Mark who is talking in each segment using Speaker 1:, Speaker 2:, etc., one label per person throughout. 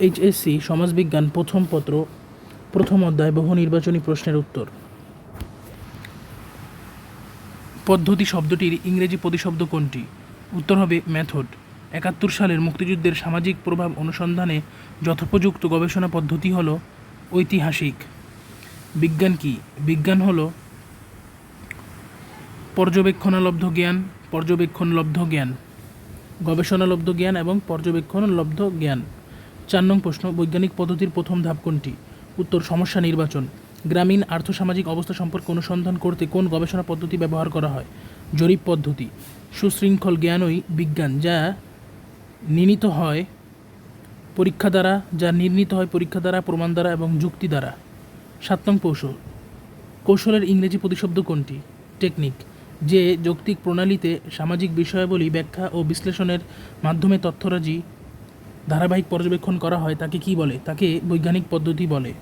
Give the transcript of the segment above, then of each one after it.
Speaker 1: HSC সমাজবিজ্ঞান, প্রথম পত্র, প্রথম অধ্যায়, বহু নির্বাচনী প্রশ্নের উত্তর। পদ্ধতি শব্দটির ইংরেজি প্রতিশব্দ কোনটি? উত্তর হবে মেথড একাত্তর সালের মুক্তিযুদ্ধের সামাজিক প্রভাব অনুসন্ধানে যথোপযুক্ত গবেষণা পদ্ধতি হল ঐতিহাসিক। বিজ্ঞান কি? বিজ্ঞান হল পর্যবেক্ষণালব্ধ জ্ঞান, পর্যবেক্ষণলব্ধ জ্ঞান। গবেষণালব্ধ জ্ঞান এবং পর্যবেক্ষণলব্ধ জ্ঞান। চার নং প্রশ্ন, বৈজ্ঞানিক পদ্ধতির প্রথম ধাপ কোনটি? উত্তর, সমস্যা নির্বাচন। গ্রামীণ আর্থসামাজিক অবস্থা সম্পর্কে অনুসন্ধান করতে কোন গবেষণা পদ্ধতি ব্যবহার করা হয়? জরিপ পদ্ধতি। সুশৃঙ্খল জ্ঞানই বিজ্ঞান, যা নির্ণীত হয় পরীক্ষা দ্বারা, যা নির্ণীত হয় পরীক্ষা দ্বারা, প্রমাণ দ্বারা এবং যুক্তি দ্বারা। সাত নং কৌশল। কৌশলের ইংরেজি প্রতিশব্দ কোনটি? টেকনিক, যে যৌক্তিক প্রণালীতে সামাজিক বিষয়াবলী ব্যাখ্যা ও বিশ্লেষণের মাধ্যমে তথ্যরাজি ধারাবাহিক পর্যবেক্ষণ করা হয়, তাকে কি বলে? তাকে বৈজ্ঞানিক পদ্ধতি বলে।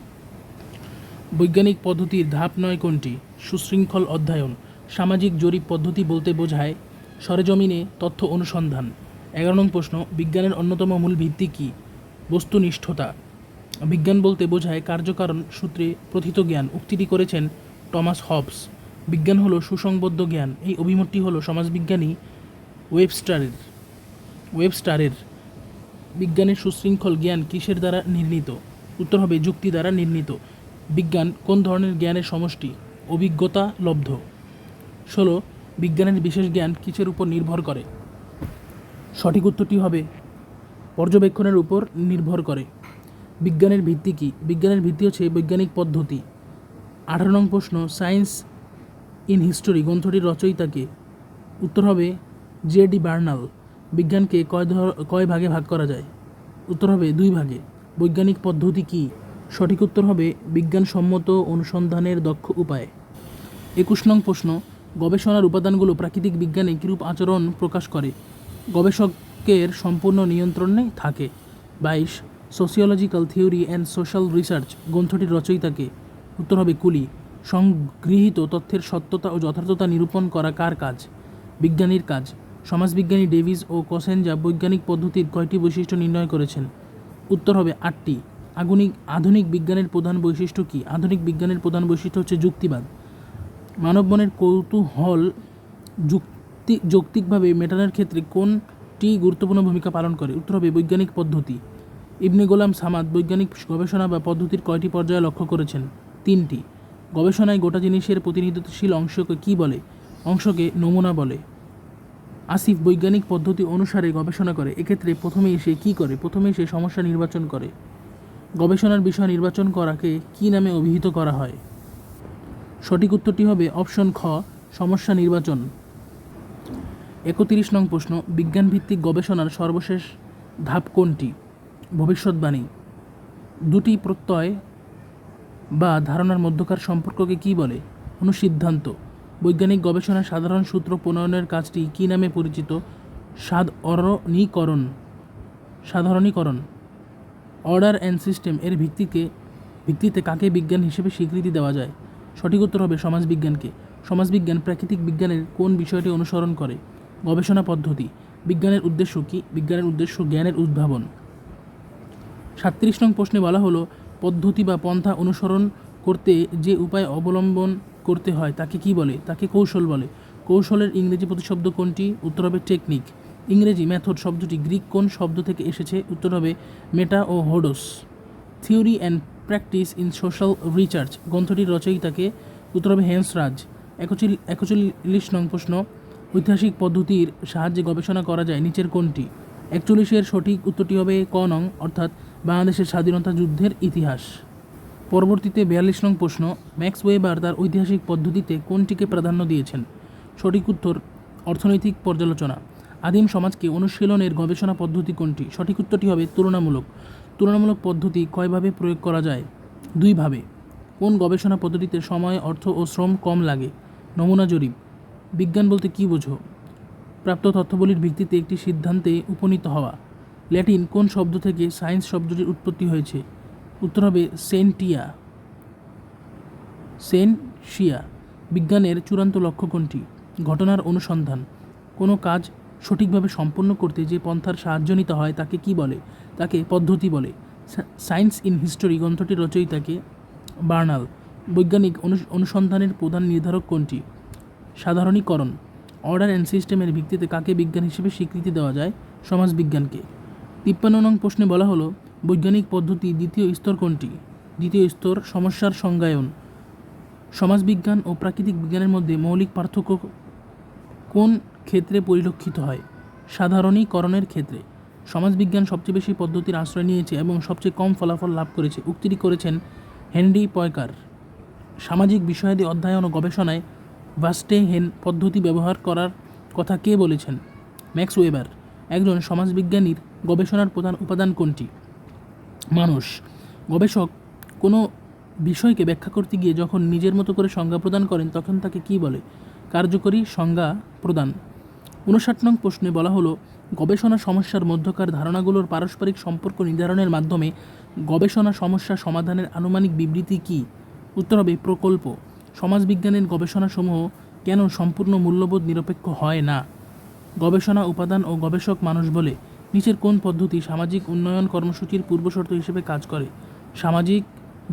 Speaker 1: বৈজ্ঞানিক পদ্ধতির ধাপ নয় কোনটি? সুশৃঙ্খল অধ্যয়ন। সামাজিক জরিপ পদ্ধতি বলতে বোঝায় সরেজমিনে তথ্য অনুসন্ধান। এগারো নং প্রশ্ন, বিজ্ঞানের অন্যতম মূল ভিত্তি কী? বস্তুনিষ্ঠতা। বিজ্ঞান বলতে বোঝায় কার্যকারণ সূত্রে প্রথিত জ্ঞান। উক্তিটি করেছেন টমাস হবস। বিজ্ঞান হলো সুসংবদ্ধ জ্ঞান। এই অভিমতটি হলো সমাজবিজ্ঞানী ওয়েবস্টারের ওয়েবস্টারের বিজ্ঞানের সুশৃঙ্খল জ্ঞান কিসের দ্বারা নির্ণীত? উত্তর হবে যুক্তি দ্বারা নির্ণীত। বিজ্ঞান কোন ধরনের জ্ঞানের সমষ্টি? অভিজ্ঞতা, লব্ধ। ষোলো, বিজ্ঞানের বিশেষ জ্ঞান কিসের উপর নির্ভর করে? সঠিক উত্তরটি হবে পর্যবেক্ষণের উপর নির্ভর করে। বিজ্ঞানের ভিত্তি কী? বিজ্ঞানের ভিত্তি হচ্ছে বৈজ্ঞানিক পদ্ধতি। আঠারো নং প্রশ্ন, সায়েন্স ইন হিস্টোরি, গ্রন্থটির রচয়িতাকে উত্তর হবে জে ডি বার্নাল। বিজ্ঞানকে কয় কয় ভাগে ভাগ করা যায়? উত্তর হবে দুই ভাগে। বৈজ্ঞানিক পদ্ধতি কী? সঠিক উত্তর হবে বিজ্ঞানসম্মত অনুসন্ধানের দক্ষ উপায়। একুশ নং প্রশ্ন, গবেষণার উপাদানগুলো প্রাকৃতিক বিজ্ঞানে কীরূপ আচরণ প্রকাশ করে? গবেষকের সম্পূর্ণ নিয়ন্ত্রণে থাকে। বাইশ sociological theory and social research গ্রন্থটির রচয়িতাকে। উত্তর হবে কুলি, সংগৃহীত তথ্যের সত্যতা ও যথার্থতা নিরূপণ করা কার কাজ? বিজ্ঞানীর কাজ। সমাজবিজ্ঞানী ডেভিস ও কসেনজা বৈজ্ঞানিক পদ্ধতির কয়টি বৈশিষ্ট্য নির্ণয় করেছেন? উত্তর হবে আটটি। আগুনিক, আধুনিক বিজ্ঞানের প্রধান বৈশিষ্ট্য কী? আধুনিক বিজ্ঞানের প্রধান বৈশিষ্ট্য হচ্ছে যুক্তিবাদ। মানবমনের কৌতূহল যুক্তি, যৌক্তিকভাবে মেটানোর ক্ষেত্রে কোনটি গুরুত্বপূর্ণ ভূমিকা পালন করে? উত্তর হবে বৈজ্ঞানিক পদ্ধতি। ইবনে গোলাম সামাদ বৈজ্ঞানিক গবেষণা বা পদ্ধতির কয়টি পর্যায়ে লক্ষ্য করেছেন? তিনটি। গবেষণায় গোটা জিনিসের প্রতিনিধিত্বশীল অংশকে কী বলে? অংশকে নমুনা বলে। আসিফ বৈজ্ঞানিক পদ্ধতি অনুসারে গবেষণা করে। এক্ষেত্রে প্রথমে সে কী করে? প্রথমে সে সমস্যা নির্বাচন করে। গবেষণার বিষয় নির্বাচন করাকে কী নামে অভিহিত করা হয়? সঠিক উত্তরটি হবে অপশন খ, সমস্যা নির্বাচন। একত্রিশ নং প্রশ্ন, বিজ্ঞানভিত্তিক গবেষণার সর্বশেষ ধাপ কোনটি? ভবিষ্যৎবাণী। দুটি প্রত্যয় বা ধারণার মধ্যকার সম্পর্ককে কী বলে? অনুসিদ্ধান্ত। বৈজ্ঞানিক গবেষণার সাধারণ সূত্র প্রণয়নের কাজটি কী নামে পরিচিত? সাধারণীকরণ। সাধারণীকরণ। অর্ডার অ্যান্ড সিস্টেম এর ভিত্তিকে, ভিত্তিতে কাকে বিজ্ঞান হিসেবে স্বীকৃতি দেওয়া যায়? সঠিক উত্তর হবে সমাজবিজ্ঞানকে। সমাজবিজ্ঞান প্রাকৃতিক বিজ্ঞানের কোন বিষয়টি অনুসরণ করে? গবেষণা পদ্ধতি। বিজ্ঞানের উদ্দেশ্য কী? বিজ্ঞানের উদ্দেশ্য জ্ঞানের উদ্ভাবন। সাতত্রিশ নং প্রশ্নে বলা হলো, পদ্ধতি বা পন্থা অনুসরণ করতে যে উপায় অবলম্বন করতে হয়, তাকে কি বলে? তাকে কৌশল বলে। কৌশলের ইংরেজি প্রতিশব্দ কোনটি? উত্তর হবে টেকনিক। ইংরেজি ম্যাথড শব্দটি গ্রিক কোন শব্দ থেকে এসেছে? উত্তর হবে মেটা ও হোডোস। Theory and practice in social research. গ্রন্থটির রচয়িতাকে উত্তর হবে হেন্সরাজ। একচল্লিশ নং প্রশ্ন। ঐতিহাসিক পদ্ধতির সাহায্যে গবেষণা করা যায় নিচের কোনটি? একচল্লিশের সঠিক উত্তরটি হবে ক নং, অর্থাৎ বাংলাদেশের স্বাধীনতা যুদ্ধের ইতিহাস। পরবর্তীতে বিয়াল্লিশ নং প্রশ্ন ম্যাক্স ওয়েবার তার ঐতিহাসিক পদ্ধতিতে কোনটিকে প্রাধান্য দিয়েছেন? সঠিক উত্তর, অর্থনৈতিক পর্যালোচনা। আদিম সমাজকে অনুশীলনের গবেষণা পদ্ধতি কোনটি? সঠিক উত্তরটি হবে তুলনামূলক। তুলনামূলক পদ্ধতি কয়ভাবে প্রয়োগ করা যায়? দুইভাবে। কোন গবেষণা পদ্ধতিতে সময়, অর্থ ও শ্রম কম লাগে? নমুনা জরিপ। বিজ্ঞান বলতে কী বোঝো? প্রাপ্ত তথ্যবলির ভিত্তিতে একটি সিদ্ধান্তে উপনীত হওয়া। ল্যাটিন কোন শব্দ থেকে সায়েন্স শব্দটির উৎপত্তি হয়েছে? উত্তর হবে সেন্টিয়া। সেনশিয়া বিজ্ঞানের চূড়ান্ত লক্ষ্য কোনটি? ঘটনার অনুসন্ধান। কোনো কাজ সঠিকভাবে সম্পন্ন করতে যে পন্থার সাহায্য নিতে হয় তাকে কি বলে? তাকে পদ্ধতি বলে। সায়েন্স ইন হিস্টোরি গ্রন্থটির রচয়িতাকে বার্নাল। বৈজ্ঞানিক অনু- অনুসন্ধানের প্রধান নির্ধারক কোনটি? সাধারণীকরণ। অর্ডার অ্যান্ড সিস্টেমের ভিত্তিতে কাকে বিজ্ঞান হিসেবে স্বীকৃতি দেওয়া যায়? সমাজবিজ্ঞানকে। তিপ্পান্ন নং প্রশ্নে বলা হলো বৈজ্ঞানিক পদ্ধতি দ্বিতীয় স্তর কোনটি? দ্বিতীয় স্তর, সমস্যার সংজ্ঞায়ন। সমাজবিজ্ঞান ও প্রাকৃতিক বিজ্ঞানের মধ্যে মৌলিক পার্থক্য কোন ক্ষেত্রে পরিলক্ষিত হয়? সাধারণীকরণের ক্ষেত্রে। সমাজবিজ্ঞান সবচেয়ে বেশি পদ্ধতির আশ্রয় নিয়েছে এবং সবচেয়ে কম ফলাফল লাভ করেছে। উক্তিটি করেছেন হেনরি পয়কার। সামাজিক বিষয়াদি অধ্যয়ন ও গবেষণায় ভাস্টেহেন পদ্ধতি ব্যবহার করার কথা কে বলেছেন? Max Weber. একজন সমাজবিজ্ঞানীর গবেষণার প্রধান উপাদান কোনটি? মানুষ। গবেষক, কোনো বিষয়কে ব্যাখ্যা করতে গিয়ে যখন নিজের মতো করে সংজ্ঞা প্রদান করেন, তখন তাকে কি বলে? কার্যকরী সংজ্ঞা প্রদান। উনষাট নং প্রশ্নে বলা হলো, গবেষণা সমস্যার মধ্যকার ধারণাগুলোর পারস্পরিক সম্পর্ক নির্ধারণের মাধ্যমে গবেষণা সমস্যা সমাধানের আনুমানিক বিবৃতি কী? উত্তর হবে, প্রকল্প। সমাজবিজ্ঞানের গবেষণাসমূহ কেন সম্পূর্ণ মূল্যবোধ নিরপেক্ষ হয় না? গবেষণা উপাদান ও গবেষক মানুষ বলে নিচের কোন পদ্ধতি সামাজিক উন্নয়ন কর্মসূচির পূর্বশর্ত হিসেবে কাজ করে? সামাজিক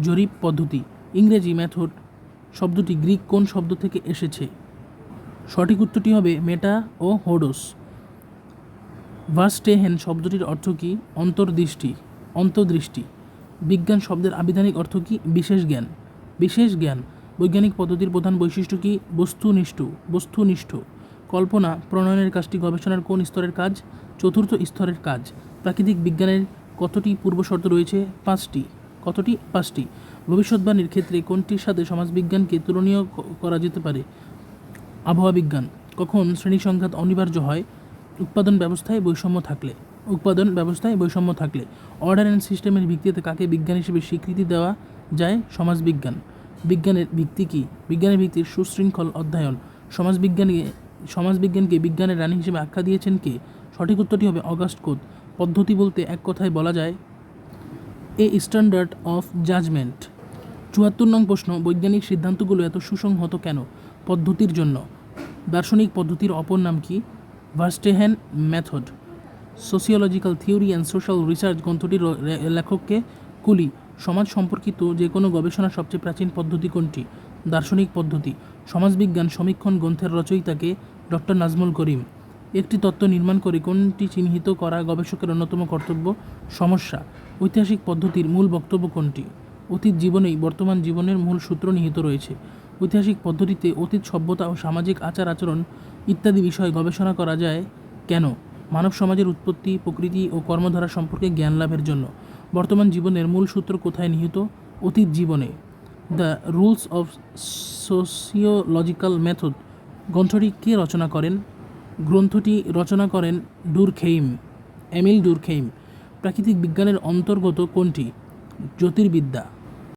Speaker 1: জরিপ পদ্ধতি, ইংরেজি মেথড শব্দটি গ্রিক কোন শব্দ থেকে এসেছে? সঠিক উত্তরটি হবে মেটা ও হোডোস। ভাস্টেহেন শব্দটির অর্থ কী? অন্তর্দৃষ্টি অন্তর্দৃষ্টি। বিজ্ঞান শব্দের আবিধানিক অর্থ কী? বিশেষ জ্ঞান। বিশেষ জ্ঞান, বৈজ্ঞানিক পদ্ধতির প্রধান বৈশিষ্ট্য কী? বস্তুনিষ্ঠ বস্তুনিষ্ঠ। কল্পনা, প্রণয়নের কাজটি গবেষণার কোন স্তরের কাজ? চতুর্থ স্তরের কাজ। প্রাকৃতিক বিজ্ঞানের কতটি পূর্বশর্ত রয়েছে? পাঁচটি। কতটি? পাঁচটি। ভবিষ্যৎবাণীর ক্ষেত্রে কোনটির সাথে সমাজবিজ্ঞানকে তুলনীয় করা যেতে পারে? আবহাওয়া বিজ্ঞান। কখন শ্রেণি সংঘাত অনিবার্য হয়? উৎপাদন ব্যবস্থায় বৈষম্য থাকলে। উৎপাদন ব্যবস্থায় বৈষম্য থাকলে। অর্ডার অ্যান্ড সিস্টেমের ভিত্তিতে কাকে বিজ্ঞান হিসেবে স্বীকৃতি দেওয়া যায়? সমাজবিজ্ঞান। বিজ্ঞানের ভিত্তি কী? বিজ্ঞানের ভিত্তির সুশৃঙ্খল অধ্যয়ন। সমাজবিজ্ঞানকে সমাজবিজ্ঞানকে বিজ্ঞানের রানী হিসেবে আখ্যা দিয়েছেন কে? সঠিক উত্তরটি হবে অগাস্ট কোদ পদ্ধতি বলতে এক কথায় বলা যায়, এ স্ট্যান্ডার্ড অফ জাজমেন্ট। চুয়াত্তর নং প্রশ্ন, বৈজ্ঞানিক সিদ্ধান্তগুলো এত সুসংহত কেন? পদ্ধতির জন্য। দার্শনিক পদ্ধতির অপর নাম কি? ভার্স্টেহেন method. Sociological theory and social research গ্রন্থটির লেখককে কুলি, সমাজ সম্পর্কিত যে কোনো গবেষণার সবচেয়ে প্রাচীন পদ্ধতি কোনটি? দার্শনিক পদ্ধতি। সমাজবিজ্ঞান সমীক্ষণ গ্রন্থের রচয়িতাকে ডক্টর নাজমুল করিম। একটি তত্ত্ব নির্মাণ করে কোনটি চিহ্নিত করা গবেষকের অন্যতম কর্তব্য? সমস্যা, ঐতিহাসিক পদ্ধতির মূল বক্তব্য কোনটি? অতীত জীবনেই বর্তমান জীবনের মূল সূত্র নিহিত রয়েছে। ঐতিহাসিক পদ্ধতিতে অতীত সভ্যতা ও সামাজিক আচার আচরণ ইত্যাদি বিষয়ে গবেষণা করা যায় কেন? মানব সমাজের উৎপত্তি, প্রকৃতি ও কর্মধারা সম্পর্কে জ্ঞান লাভের জন্য। বর্তমান জীবনের মূল সূত্র কোথায় নিহিত? অতীত জীবনে। The rules of sociological method. গ্রন্থটি কে রচনা করেন? গ্রন্থটি রচনা করেন ডুরখেইম এমিল ডুরখেইম প্রাকৃতিক বিজ্ঞানের অন্তর্গত কোনটি? জ্যোতির্বিদ্যা।